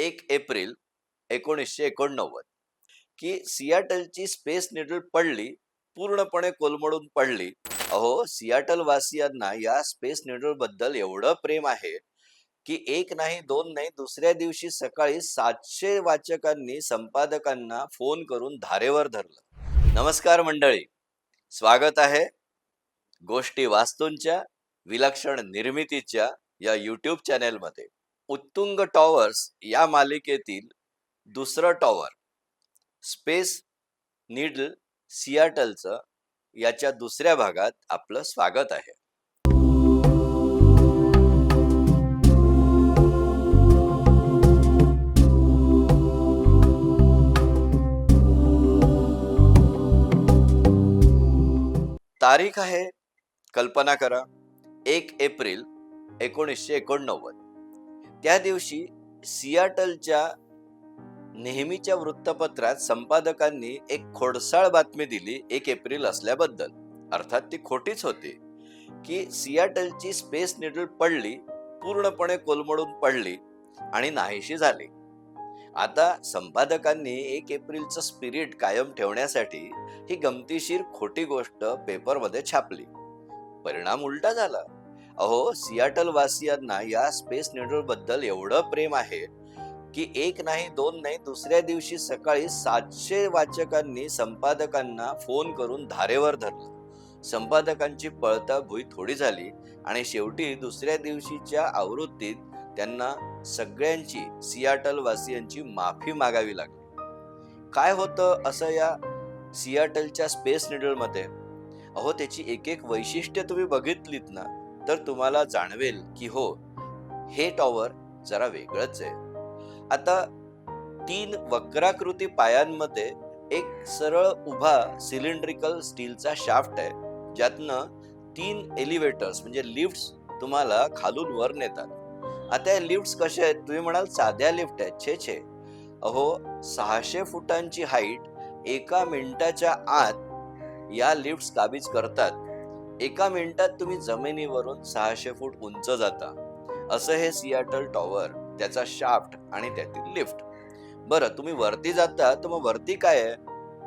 एक एप्रिल एकोणीसशे एकोणनव्वद. की सियाटलची स्पेस निडल पडली पूर्णपणे कोलमडून पडली. अहो सियाटल वासियांना या स्पेस निडलबद्दल एवढं प्रेम आहे की एक नाही दोन नाही दुसऱ्या दिवशी सकाळी सातशे वाचकांनी संपादकांना फोन करून धारेवर धरलं. नमस्कार मंडळी. स्वागत आहे गोष्टी वास्तूंच्या विलक्षण निर्मितीच्या या यूट्यूब चॅनेलमध्ये उत्तुंग टॉवर्स या मालिकेतील दुसरं टॉवर स्पेस निडल सियाटलचं याच्या दुसऱ्या भागात आपलं स्वागत आहे. तारीख आहे कल्पना करा एक एप्रिल एकोणीसशे एकोणनव्वद. त्या दिवशी सियाटलच्या नेहमीच्या वृत्तपत्रात संपादकांनी एक खोडसाळ बातमी दिली एक एप्रिल असल्याबद्दल. अर्थात ती खोटीच होती की सियाटलची स्पेस निडल पडली पूर्णपणे कोलमडून पडली आणि नाहीशी झाली. आता संपादकांनी एक एप्रिलचं स्पिरिट कायम ठेवण्यासाठी ही गमतीशीर खोटी गोष्ट पेपरमध्ये छापली. परिणाम उलटा झाला. अहो सियाटल वासियांना या स्पेस निडलबद्दल एवढं प्रेम आहे की एक नाही दोन नाही दुसऱ्या दिवशी सकाळी सातशे वाचकांनी संपादकांना फोन करून धारेवर धरलं. संपादकांची पळता भुई थोडी झाली आणि शेवटी दुसऱ्या दिवशीच्या आवृत्तीत त्यांना सगळ्यांची सियाटल वासियांची माफी मागावी लागली. काय होतं असं या सियाटलच्या स्पेस निडलमध्ये अहो त्याची एक एक वैशिष्ट्य तुम्ही बघितलीत ना? तर तुम्हाला जाणवेल की हो हे टॉवर जरा वेगळंच आहे. आता तीन वक्राकृती पायांमध्ये एक सरळ उभा सिलेंड्रिकल स्टीलचा शाफ्ट आहे. ज्यातनं तीन एलिव्हेटर्स म्हणजे लिफ्ट्स तुम्हाला खालून वर नेतात. आता या लिफ्ट्स कशा आहेत? तुम्ही म्हणाल साध्या लिफ्ट आहेत. छे छे. अहो सहाशे फुटांची हाईट एका मिनिटाच्या आत या लिफ्ट्स काबीज करतात. एका मिनिटात तुम्ही जमिनीवरून सहाशे फूट उंच जाता. असं हे सियाटल टॉवर त्याचा शाफ्ट आणि त्यातील लिफ्ट बरं तुम्ही वरती जाता तर मग वरती काय आहे?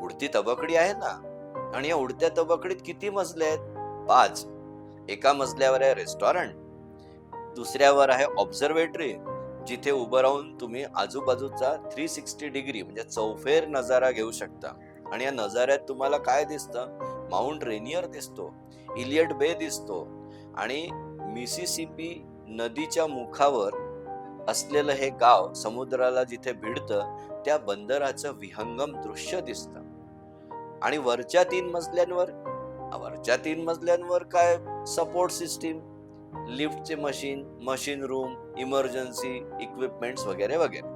उडती तबकडी आहे ना? आणि या उडत्या तबकडीत किती मजले आहेत? पाच. एका मजल्यावर आहे रेस्टॉरंट दुसऱ्यावर आहे ऑब्झर्वेटरी जिथे उभं राहून तुम्ही आजूबाजूचा थ्री सिक्स्टी डिग्री म्हणजे चौफेर नजारा घेऊ शकता. आणि या नजाऱ्यात तुम्हाला काय दिसतं? माउंट रेनियर दिसतो इलियट बे दिसतो आणि मिसिसिपी नदीच्या मुखावर असलेलं हे गाव समुद्राला जिथे भिडतं त्या बंदराचं विहंगम दृश्य दिसतं. आणि वरच्या तीन मजल्यांवर वरच्या तीन मजल्यांवर काय support system लिफ्टचे machine machine room emergency equipments वगैरे वगैरे.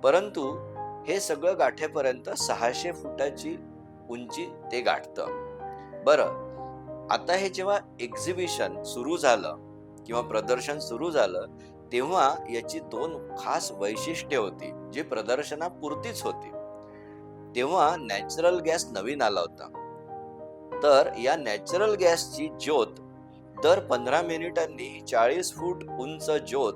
परंतु हे सगळं गाठेपर्यंत सहाशे फुटाची उंची ते गाठतं. बरं. आता हे जेव्हा एक्झिबिशन सुरू झालं किंवा प्रदर्शन सुरू झालं तेव्हा याची दोन खास वैशिष्ट्ये होती जी प्रदर्शनापुरतीच होती. तेव्हा नॅचरल गॅस नवीन आला होता. तर या नॅचरल गॅसची ज्योत दर पंधरा मिनिटांनी चाळीस फूट उंच ज्योत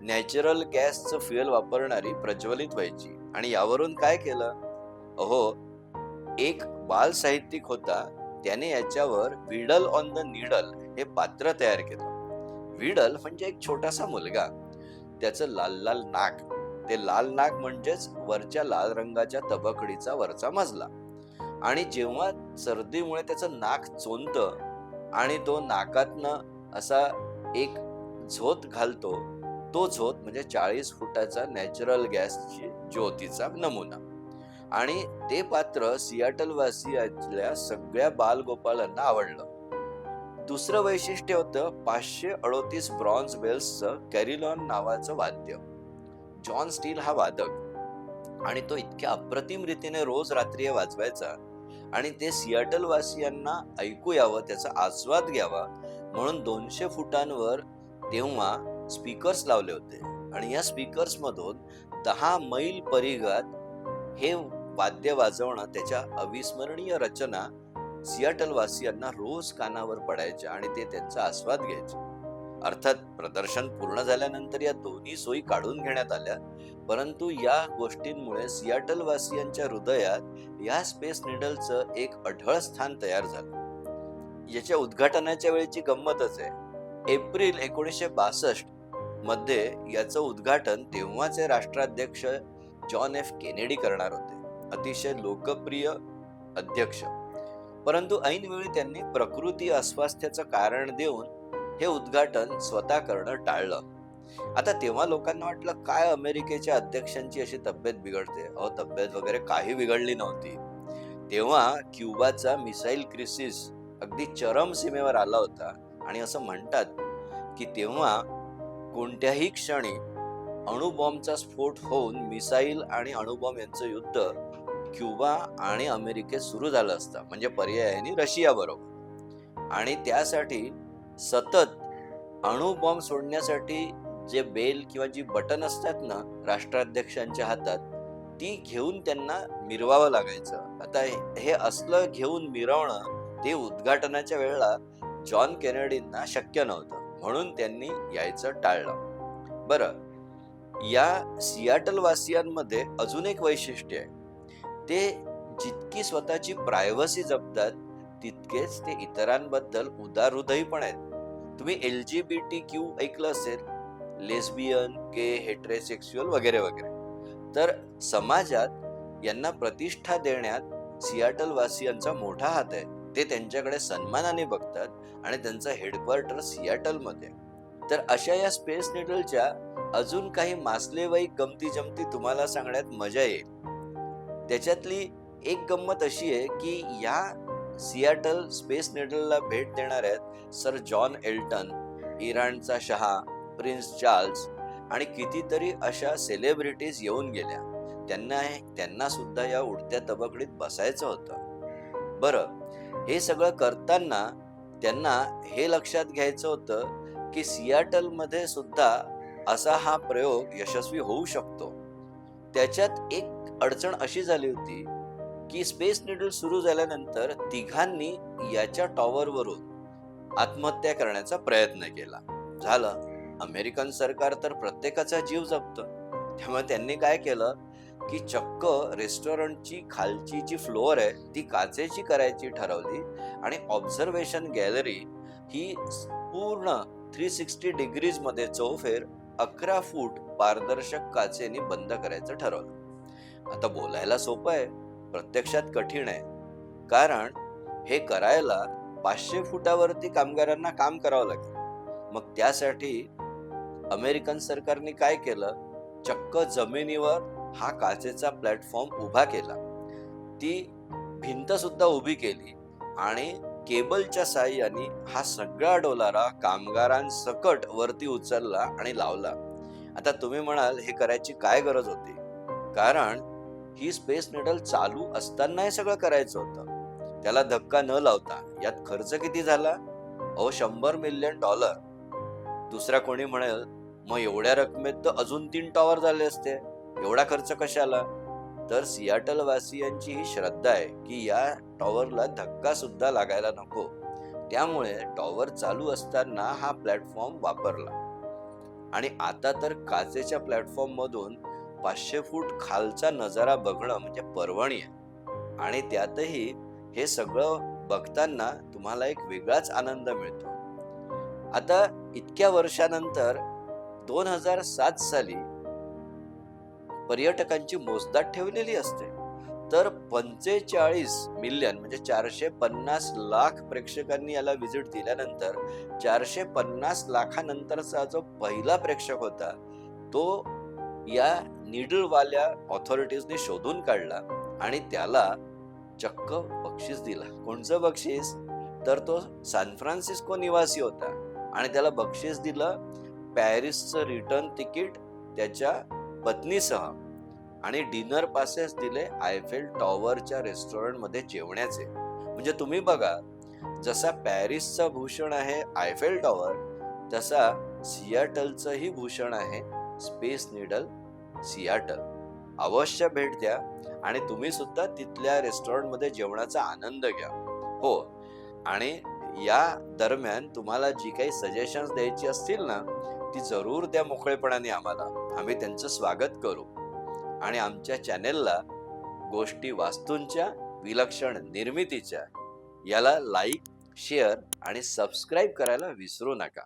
नॅचरल गॅसचं फ्युएल वापरणारी प्रज्वलित व्हायची. आणि यावरून काय केलं? अहो एक बाल साहित्यिक होता त्याने याच्यावर विडल ऑन द निडल हे पात्र तयार केलं. विडल म्हणजे एक छोटासा मुलगा. त्याचं लाल लाल नाक. ते लाल नाक म्हणजेच वरच्या लाल रंगाच्या तबकडीचा वरचा मजला. आणि जेव्हा सर्दीमुळे त्याचं नाक चोंदतं आणि तो नाकातनं असा एक झोत घालतो तो झोत म्हणजे चाळीस फुटाचा नॅचरल गॅसची ज्योतीचा नमुना. आणि ते पात्र सियाटल वासियातल्या सगळ्या बालगोपालांना आवडलं. दुसरं वैशिष्ट्य होतं पाचशे अडोतीस ब्रॉन्झ बेल्सचं कॅरिलॉन नावाचं वाद्य. जॉन स्टील हा वादक. आणि तो इतक्या अप्रतिम रीतीने रोज रात्री वाजवायचा आणि ते सियाटल वासियांना ऐकू यावं त्याचा आस्वाद घ्यावा म्हणून दोनशे फुटांवर तेव्हा स्पीकर्स लावले होते. आणि या स्पीकर्समधून दहा मैल परिघात हे वाद्य वाजवणं त्याच्या अविस्मरणीय रचना सियाटल वासियांना रोज कानावर पडायच्या आणि ते त्यांचा आस्वाद घ्यायचे. अर्थात प्रदर्शन पूर्ण झाल्यानंतर या दोन्ही सोयी काढून घेण्यात आल्या परंतु या गोष्टींमुळे सियाटल वासियांच्या हृदयात या स्पेस निडलचं एक अढळ स्थान तयार झालं. याच्या उद्घाटनाच्या वेळेची गंमतच आहे. एप्रिल एकोणीसशे बासष्टमध्ये याचं उद्घाटन तेव्हाचे राष्ट्राध्यक्ष जॉन एफ केनेडी करणार होते. अतिशय लोकप्रिय अध्यक्ष. परंतु ऐनवेळी त्यांनी प्रकृती अस्वास्थ्याचं कारण देऊन हे उद्घाटन स्वतः करणं टाळलं. आता तेव्हा लोकांना वाटलं काय अमेरिकेच्या अध्यक्षांची अशी तब्येत बिघडते? अहो तब्येत वगैरे काही बिघडली नव्हती. तेव्हा क्युबाचा मिसाईल क्रिसिस अगदी चरम सीमेवर आला होता आणि असं म्हणतात की तेव्हा कोणत्याही क्षणी अणुबॉम्बचा स्फोट होऊन मिसाईल आणि अणुबॉम्ब यांचं युद्ध क्युबा आणि अमेरिकेत सुरू झालं असतं. म्हणजे पर्यायाने रशिया बरोबर. आणि त्यासाठी सतत अणुबॉम्ब सोडण्यासाठी जे बेल किंवा जी बटन असतात ना राष्ट्राध्यक्षांच्या हातात ती घेऊन त्यांना मिरवावं लागायचं. आता हे असलं घेऊन मिरवणं ते उद्घाटनाच्या वेळेला जॉन केनेडींना शक्य नव्हतं. म्हणून त्यांनी यायचं टाळलं. बरं या सियाटल वासियांमध्ये अजून एक वैशिष्ट्य आहे. ते जितकी स्वतःची प्रायव्हसी जपतात तितकेच ते इतरांबद्दल उदार हृदयी पण आहेत. तुम्ही L G B T Q ऐकलं असेल लेस्बियन के हेट्रेसेक्स्युअल वगैरे वगैरे. तर समाजात यांना प्रतिष्ठा देण्यात सियाटल वासियांचा मोठा हात आहे. ते त्यांच्याकडे सन्मानाने बघतात आणि त्यांचं हेडक्वार्टर सियाटलमध्ये तर अशा या स्पेस निडलच्या अजून काही मासलेवाई गमती जमती तुम्हाला सांगण्यात मजा येईल. त्याच्यातली एक गंमत अशी आहे की या सियाटल स्पेस नेटलला भेट देणार आहेत सर जॉन एल्टन इराणचा शहा प्रिन्स चार्ल्स आणि कितीतरी अशा सेलिब्रिटीज येऊन गेल्या. त्यांना त्यांना सुद्धा या उडत्या तबकडीत बसायचं होतं. बरं हे सगळं करताना त्यांना हे लक्षात घ्यायचं होतं की सियाटलमध्ये सुद्धा असा हा प्रयोग यशस्वी होऊ शकतो. त्याच्यात एक अडचण अशी झाली होती की स्पेस निडल सुरू झाल्यानंतर तिघांनी याच्या टॉवरवरून आत्महत्या करण्याचा प्रयत्न केला. झालं. अमेरिकन सरकार तर प्रत्येकाचा जीव जपतं. त्यामुळे त्यांनी काय केलं की चक्क रेस्टॉरंटची खालची जी फ्लोअर आहे ती काचेची करायची ठरवली आणि ऑब्झर्वेशन गॅलरी ही पूर्ण थ्री सिक्स्टी डिग्रीजमध्ये चौफेर अकरा फूट पारदर्शक काचेने बंद करायचं ठरवलं. आता बोलायला सोपं आहे प्रत्यक्षात कठीण आहे. कारण हे करायला पाचशे फुटावरती कामगारांना काम करावं लागेल. मग त्यासाठी अमेरिकन सरकारने काय केलं? चक्क जमिनीवर हा काचेचा प्लॅटफॉर्म उभा केला. ती भिंत सुद्धा उभी केली आणि केबलच्या साह्याने हा सगळा डोलारा कामगारांसकट वरती उचलला आणि लावला. आता तुम्ही म्हणाल हे करायची काय गरज होती? कारण की स्पेस नेडल चालू असताना हे सगळं करायचं होतं. त्याला धक्का न लावता यात खर्च किती झाला? अहो शंभर मिलियन डॉलर दुसरा कोणी म्हणेल मग एवढ्या रकमेत तर अजून तीन टॉवर झाले असते. एवढा खर्च कशाला? तर सियाटल वासियांची ही श्रद्धा आहे की या टॉवरला धक्का सुद्धा लागायला नको. त्यामुळे टॉवर चालू असताना हा प्लॅटफॉर्म वापरला. आणि आता तर काचेच्या प्लॅटफॉर्म मधून पाचशे फूट खालचा नजारा बघणं म्हणजे पर्वणी आहे. आणि त्यातही हे सगळं बघताना तुम्हाला एक वेगळाच आनंद मिळतो. आता इतक्या वर्षानंतर दोन हजार सात साली पर्यटकांची मोजदाद ठेवलेली असते. तर पंचेचाळीस मिलियन म्हणजे चारशे पन्नास लाख प्रेक्षकांनी याला व्हिजिट दिल्यानंतर चारशे पन्नास लाखानंतरचा जो पहिला प्रेक्षक होता तो या निडलवाल्या ऑथॉरिटीजने शोधून काढला आणि त्याला चक्क बक्षीस दिला. कोणचं बक्षीस? तर तो सॅन फ्रान्सिस्को निवासी होता आणि त्याला बक्षीस दिलं पॅरिसचं रिटर्न तिकीट त्याच्या पत्नीसह आणि डिनर पासेस दिले आयफेल टॉवरच्या रेस्टॉरंटमध्ये जेवण्याचे. म्हणजे तुम्ही बघा जसा पॅरिसचं भूषण आहे आयफेल टॉवर तसा सियाटलचंही भूषण आहे स्पेस निडल सियाटल. अवश्य भेट द्या आणि तुम्ही सुद्धा तिथल्या रेस्टॉरंटमध्ये जेवणाचा आनंद घ्या. हो आणि या दरम्यान तुम्हाला जी काही सजेशन्स द्यायची असतील ना ती जरूर द्या मोकळेपणाने आम्हाला. आम्ही त्यांचं स्वागत करू. आणि आमच्या चॅनेलला गोष्टी वास्तूंच्या विलक्षण निर्मितीच्या याला लाईक शेअर आणि सबस्क्राईब करायला विसरू नका.